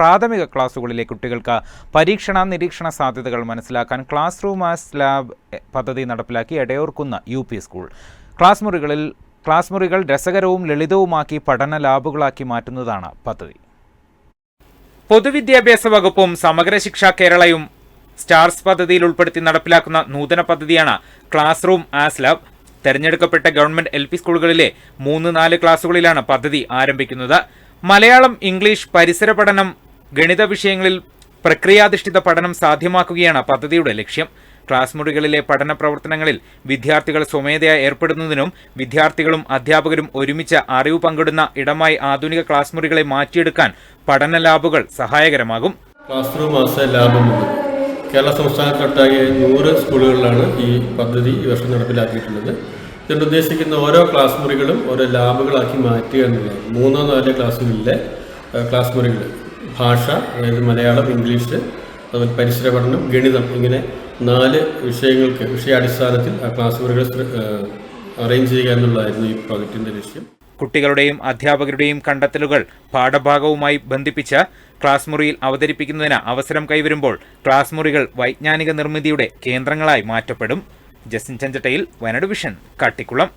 പ്രാഥമിക ക്ലാസ്സുകളിലെ കുട്ടികൾക്ക് പരീക്ഷണ നിരീക്ഷണ സാധ്യതകൾ മനസ്സിലാക്കാൻ ക്ലാസ് റൂം ആസ് ലാബ് പദ്ധതി നടപ്പിലാക്കി എടയോർക്കുന്ന യു പി സ്കൂൾ. ക്ലാസ് മുറികളിൽ ക്ലാസ് മുറികൾ രസകരവും ലളിതവുമാക്കി പഠന ലാബുകളാക്കി മാറ്റുന്നതാണ് പദ്ധതി. പൊതുവിദ്യാഭ്യാസ വകുപ്പും സമഗ്ര ശിക്ഷ കേരളയും സ്റ്റാർസ് പദ്ധതിയിൽ ഉൾപ്പെടുത്തി നടപ്പിലാക്കുന്ന നൂതന പദ്ധതിയാണ് ക്ലാസ് റൂം ആസ് ലാബ്. തെരഞ്ഞെടുക്കപ്പെട്ട ഗവൺമെന്റ് എൽ സ്കൂളുകളിലെ മൂന്ന് നാല് ക്ലാസുകളിലാണ് പദ്ധതി ആരംഭിക്കുന്നത്. മലയാളം ഇംഗ്ലീഷ് പരിസര പഠനം ഗണിത വിഷയങ്ങളിൽ പ്രക്രിയാധിഷ്ഠിത പഠനം സാധ്യമാക്കുകയാണ് പദ്ധതിയുടെ ലക്ഷ്യം. ക്ലാസ് മുറികളിലെ പഠന പ്രവർത്തനങ്ങളിൽ വിദ്യാർത്ഥികൾ സ്വമേധയാ ഏർപ്പെടുന്നതിനും വിദ്യാർത്ഥികളും അധ്യാപകരും ഒരുമിച്ച് അറിവ് പങ്കിടുന്ന ഇടമായി ആധുനിക ക്ലാസ് മുറികളെ മാറ്റിയെടുക്കാൻ പഠന ലാബുകൾ സഹായകരമാകും. ക്ലാസ് റൂം ലാബുമുണ്ട് കേരള സംസ്ഥാനത്തൊട്ടാകെ നൂറ് സ്കൂളുകളിലാണ് ഈ പദ്ധതി ഈ വർഷം നടപ്പിലാക്കിയിട്ടുള്ളത്. ഇതുകൊണ്ട് ഉദ്ദേശിക്കുന്ന ഓരോ ക്ലാസ് മുറികളും ഓരോ ലാബുകളാക്കി മാറ്റുക എന്നുള്ളതാണ്. മൂന്നോ നാലോ ക്ലാസ്സുകളിലെ ക്ലാസ് മുറികൾ ഭാഷ അതായത് മലയാളം ഇംഗ്ലീഷ് അതുപോലെ പരിസര പഠനം ഗണിതം ഇങ്ങനെ നാല് വിഷയങ്ങൾക്ക് വിഷയാടിസ്ഥാനത്തിൽ ആ ക്ലാസ് മുറികൾ അറേഞ്ച് ചെയ്യുക എന്നുള്ളതായിരുന്നു ഈ പ്രോജക്റ്റിന്റെ ലക്ഷ്യം. കുട്ടികളുടെയും അധ്യാപകരുടെയും കണ്ടെത്തലുകൾ പാഠഭാഗവുമായി ബന്ധിപ്പിച്ച് ക്ലാസ് മുറിയിൽ അവതരിപ്പിക്കുന്നതിന് അവസരം കൈവരുമ്പോൾ ക്ലാസ് മുറികൾ വൈജ്ഞാനിക നിർമ്മിതിയുടെ കേന്ദ്രങ്ങളായി മാറ്റപ്പെടും. Justin ചഞ്ചട്ടയിൽ Wayanad vision Kattikulam.